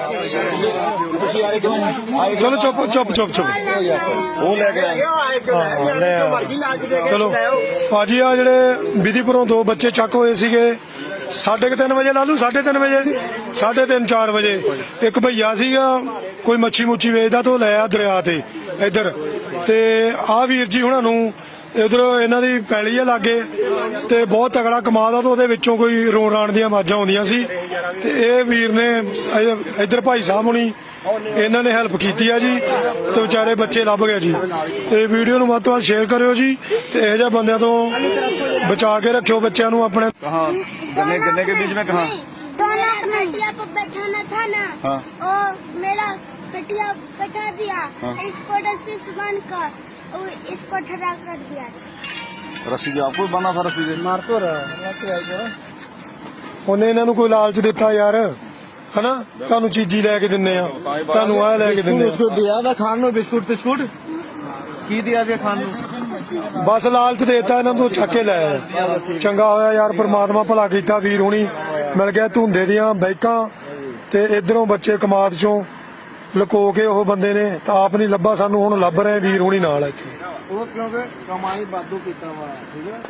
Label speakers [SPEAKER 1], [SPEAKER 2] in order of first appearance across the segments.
[SPEAKER 1] ਤੁਸੀਂ ਆਏ ਕਿਉਂ ਆਏ
[SPEAKER 2] ਚਲੋ ਚੁੱਪ ਚੁੱਪ ਚੁੱਪ ਚੁੱਪ।
[SPEAKER 1] ਉਹ ਲੈ ਕੇ ਆਏ
[SPEAKER 2] ਹਾਂ, ਲੈ ਆ। ਚਲੋ ਭਾਜੀ ਆ ਜਿਹੜੇ ਵਿਧੀਪੁਰੋਂ ਦੋ ਬੱਚੇ ਚੱਕ ਹੋਏ ਸੀਗੇ ਸਾਢੇ ਕੁ ਤਿੰਨ ਵਜੇ ਲਾਲੂ ਸਾਢੇ ਤਿੰਨ ਵਜੇ? ਸਾਢੇ ਤਿੰਨ ਚਾਰ ਵਜੇ। ਇੱਕ ਭਈਆ ਸੀਗਾ ਕੋਈ ਮੱਛੀ ਮੁੱਛੀ ਵੇਚਦਾ ਤੇ ਉਹ ਲੈ ਆ ਦਰਿਆ ਤੇ ਇੱਧਰ। ਤੇ ਆ ਵੀਰ ਜੀ ਹੁਣਾਂ ਨੂੰ ਇਧਰ ਇਹਨਾਂ ਦੀ ਪੈਲੀ ਆ ਲਾਗੇ। ਤੇ ਬਹੁਤ ਤਗੜਾ ਕਮਾਲ ਦਾ ਤੇ ਉਹਦੇ ਵਿੱਚੋਂ ਕੋਈ ਰੋਣ ਰਾਣ ਦੀਆਂ ਆਵਾਜ਼ਾਂ ਆਉਂਦੀਆਂ ਸੀ ਤੇ ਇਹ ਵੀਰ ਨੇ ਇ- ਇੱਧਰ ਭਾਈ ਸਾਹਿਬ ਹੁਣੀ ਇਹਨਾਂ ਨੇ ਹੈਲਪ ਕੀਤੀ ਆ ਜੀ ਤੇ ਵਿਚਾਰੇ ਬੱਚੇ ਲੱਭ ਗਏ ਜੀ ਤੇ ਵੀਡੀਓ ਨੂੰ ਵੱਧ ਤੋਂ ਵੱਧ ਸ਼ੇਅਰ ਕਰਿਓ ਜੀ ਤੇ ਇਹੋ ਜਿਹੇ ਬੰਦਿਆਂ ਤੋਂ ਬਚਾ ਕੇ ਰੱਖਿਓ ਬੱਚਿਆਂ ਨੂੰ ਆਪਣੇ
[SPEAKER 1] कहाँ गन्ने गन्ने के बीच में कहाँ
[SPEAKER 3] दोनों खटिया पर बैठाना था ना
[SPEAKER 1] हाँ।
[SPEAKER 3] और मेरा खटिया बैठा दिया
[SPEAKER 1] हाँ।
[SPEAKER 3] इसको रस्सी से बांध कर और इसको ठहरा कर दिया
[SPEAKER 1] ਰੱਸੀ ਆਪ ਕੋਈ ਬੰਨਾ ਫਰਸ ਜੀ ਮਾਰ ਧੋ
[SPEAKER 2] ਉਹਨੇ ਇਹਨਾਂ ਨੂੰ ਕੋਈ ਲਾਲਚ ਦਿੱਤਾ ਯਾਰ ਹਨਾ? ਤੁਹਾਨੂੰ ਚੀਜ਼ੀ ਲੈ ਕੇ ਦਿੰਨੇ ਆ। ਤੁਹਾਨੂੰ ਆਹ ਲੈ ਕੇ ਦਿੰਨੇ ਆ।
[SPEAKER 1] ਬਿਸਕੁਟ ਦਿਆ ਦਾ ਖਾਣ ਨੂੰ ਬਿਸਕੁਟ ਤੇ ਛੁੱਟ ਕੀ ਦਿਆ ਜੇ ਖਾਣ ਨੂੰ?
[SPEAKER 2] ਬਸ ਲਾਲਚ ਦੇਤਾ ਇਹਨਾਂ ਨੂੰ ਛੱਕੇ ਲੈ ਚੰਗਾ ਹੋਇਆ ਯਾਰ ਪ੍ਰਮਾਤਮਾ ਭਲਾ ਕੀਤਾ ਵੀਰ ਹੁਣੀ। ਮਿਲ ਗਿਆ ਧੁੰਦੇ ਦੀਆਂ ਬਾਈਕਾਂ ਤੇ ਇਧਰੋਂ ਬੱਚੇ ਕਮਾਦ ਚੋਂ ਲੁਕੋ ਕੇ ਉਹ ਬੰਦੇ ਨੇ ਤਾਂ ਆਪ ਨਹੀਂ ਲੱਭਾ ਸਾਨੂੰ ਹੁਣ ਲੱਭ ਰਹੇ ਵੀਰ ਹੁਣੀ ਨਾਲ ਇੱਥੇ।
[SPEAKER 1] ਉਹ ਕਿਉਂਕਿ ਕਮਾਈ ਬਾਦੂ ਕੀਤਾ ਵਾ, ਠੀਕ ਹੈ?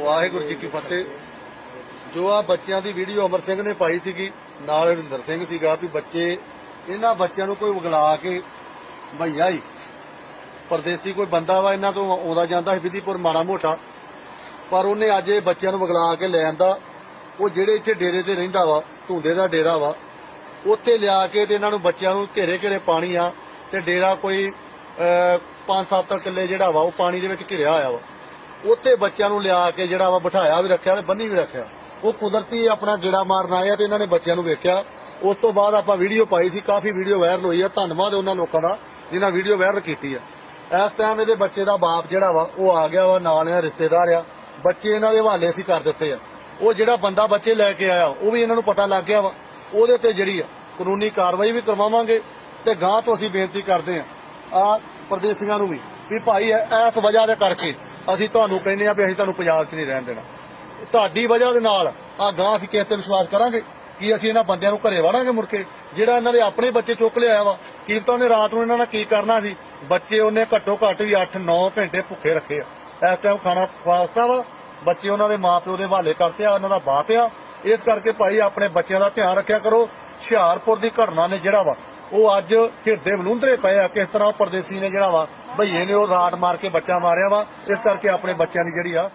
[SPEAKER 1] ਵਾਹਿਗੁਰੂ ਜੀ ਕੀ ਫਤਿਹ। ਜੋ ਆ ਬੱਚਿਆਂ ਦੀ ਵੀਡੀਓ ਅਮਰ ਸਿੰਘ ਨੇ ਪਾਈ ਸੀਗੀ, ਨਾਲ ਹਰਿੰਦਰ ਸਿੰਘ ਸੀਗਾ ਵੀ ਬੱਚੇ, ਇਹਨਾਂ ਬੱਚਿਆਂ ਨੂੰ ਕੋਈ ਵਗਲਾ ਕੇ ਭਈਆ ਹੀ ਪਰਦੇਸੀ ਕੋਈ ਬੰਦਾ ਵਾ ਇਹਨਾਂ ਤੋਂ, ਆਉਂਦਾ ਜਾਂਦਾ ਸੀ ਵਿਧੀਪੁਰ ਮਾੜਾ ਮੋਟਾ। ਪਰ ਉਹਨੇ ਅੱਜ ਇਹ ਬੱਚਿਆਂ ਨੂੰ ਵਗਲਾ ਕੇ ਲੈ ਆਂਦਾ ਉਹ ਜਿਹੜੇ ਇੱਥੇ ਡੇਰੇ ਤੇ ਰਹਿੰਦਾ ਵਾ, ਧੁੰਦੇ ਦਾ ਡੇਰਾ ਵਾ, ਉੱਥੇ ਲਿਆ ਕੇ ਤੇ ਇਹਨਾਂ ਨੂੰ ਬੱਚਿਆਂ ਨੂੰ ਘੇਰੇ ਘੇਰੇ ਪਾਣੀ ਆ, ਤੇ ਡੇਰਾ ਕੋਈ 5-7 ਕਿੱਲੇ ਜਿਹੜਾ ਵਾ, ਉਹ ਪਾਣੀ ਦੇ ਵਿੱਚ ਘਿਰਿਆ ਹੋਇਆ ਵਾ। ਉੱਥੇ ਬੱਚਿਆਂ ਨੂੰ ਲਿਆ ਕੇ ਜਿਹੜਾ ਵਾ, ਬਿਠਾਇਆ ਵੀ ਰੱਖਿਆ ਤੇ ਬੰਨੀ ਵੀ ਰੱਖਿਆ। ਉਹ ਕੁਦਰਤੀ ਆਪਣਾ ਗੇੜਾ ਮਾਰਨ ਆਇਆ ਆ ਤੇ ਇਹਨਾਂ ਨੇ ਬੱਚਿਆਂ ਨੂੰ ਵੇਖਿਆ। ਉਸ ਤੋਂ ਬਾਅਦ ਆਪਾਂ ਵੀਡੀਓ ਪਾਈ ਸੀ, ਕਾਫੀ ਵੀਡੀਓ ਵਾਇਰਲ ਹੋਈ ਆ। ਧੰਨਵਾਦ ਉਹਨਾਂ ਲੋਕਾਂ ਦਾ ਜਿਨ੍ਹਾਂ ਵੀਡੀਓ ਵਾਇਰਲ ਕੀਤੀ ਆ। ਇਸ ਟਾਈਮ ਇਹਦੇ ਬੱਚੇ ਦਾ ਬਾਪ ਜਿਹੜਾ ਵਾ, ਉਹ ਆ ਗਿਆ ਵਾ, ਨਾਲ ਆ ਰਿਸ਼ਤੇਦਾਰ ਆ। ਬੱਚੇ ਇਹਨਾਂ ਦੇ ਹਵਾਲੇ ਸੀ ਕਰ ਦਿੱਤੇ ਆ। ਉਹ ਜਿਹੜਾ ਬੰਦਾ ਬੱਚੇ ਲੈ ਕੇ ਆਇਆ, ਉਹ ਵੀ ਇਹਨਾਂ ਨੂੰ ਪਤਾ ਲੱਗ ਗਿਆ ਵਾ। ਉਹਦੇ ਤੇ ਜਿਹੜੀ ਆ ਕਾਨੂੰਨੀ ਕਾਰਵਾਈ ਵੀ ਕਰਵਾਵਾਂਗੇ ਤੇ ਗਾਂ ਤੋਂ ਅਸੀਂ ਬੇਨਤੀ ਕਰਦੇ ਆ ਆ ਪ੍ਰਦੇਸੀਆਂ ਨੂੰ ਵੀ ਵੀ ਭਾਈ ਇਸ ਵਜ੍ਹਾ ਦੇ ਕਰਕੇ ਅਸੀਂ ਤੁਹਾਨੂੰ ਕਹਿੰਦੇ ਆ ਵੀ ਅਸੀਂ ਤੁਹਾਨੂੰ ਪੰਜਾਬ 'ਚ ਨਹੀਂ ਰਹਿਣ ਦੇਣਾ। ਤੁਹਾਡੀ ਵਜ੍ਹਾ ਦੇ ਨਾਲ ਆ ਗਾਂ ਅਸੀਂ ਕਿਸ ਤੇ ਵਿਸ਼ਵਾਸ ਕਰਾਂਗੇ ਕਿ ਅਸੀਂ ਇਹਨਾਂ ਬੰਦਿਆਂ ਨੂੰ ਘਰੇ ਵੜਾਂਗੇ ਮੁੜ ਕੇ। ਜਿਹੜਾ ਇਹਨਾਂ ਦੇ ਆਪਣੇ ਬੱਚੇ ਚੁੱਕ ਲਿਆਇਆ ਵਾ ਕੀਮਤਾਂ ਉਹਨੇ ਰਾਤ ਨੂੰ ਇਹਨਾਂ ਨਾਲ ਕੀ ਕਰਨਾ ਸੀ? ਬੱਚੇ ਉਹਨੇ ਘੱਟੋ ਘੱਟ ਵੀ 8-9 ਘੰਟੇ ਭੁੱਖੇ ਰੱਖੇ ਆ। ਇਸ ਟਾਈਮ ਖਾਣਾ ਖਵਾਸਤਾ ਵਾ, ਬੱਚੇ ਉਹਨਾਂ ਦੇ ਮਾਪਿਓ ਦੇ ਹਵਾਲੇ ਕਰਤੇ ਆ, ਉਹਨਾਂ ਦਾ ਬਾਪ ਆ। ਇਸ ਕਰਕੇ ਭਾਈ ਆਪਣੇ ਬੱਚਿਆਂ ਦਾ ਧਿਆਨ ਰੱਖਿਆ ਕਰੋ। ਹੁਸ਼ਿਆਰਪੁਰ ਦੀ ਘਟਨਾ ਨੇ ਜਿਹੜਾ ਵਾ ਉਹ ਅੱਜ ਹਿਰਦੇ ਬਲੂੰਦਰੇ ਪਏ ਆ। ਕਿਸ ਤਰ੍ਹਾਂ ਉਹ ਪਰਦੇਸੀ ਨੇ ਜਿਹੜਾ ਵਾ ਭਈਏ ਨੇ ਉਹ ਰਾਟ ਮਾਰ ਕੇ ਬੱਚਾ ਮਾਰਿਆ ਵਾ। ਇਸ ਕਰਕੇ ਆਪਣੇ ਬੱਚਿਆਂ ਦੀ ਜਿਹੜੀ ਆ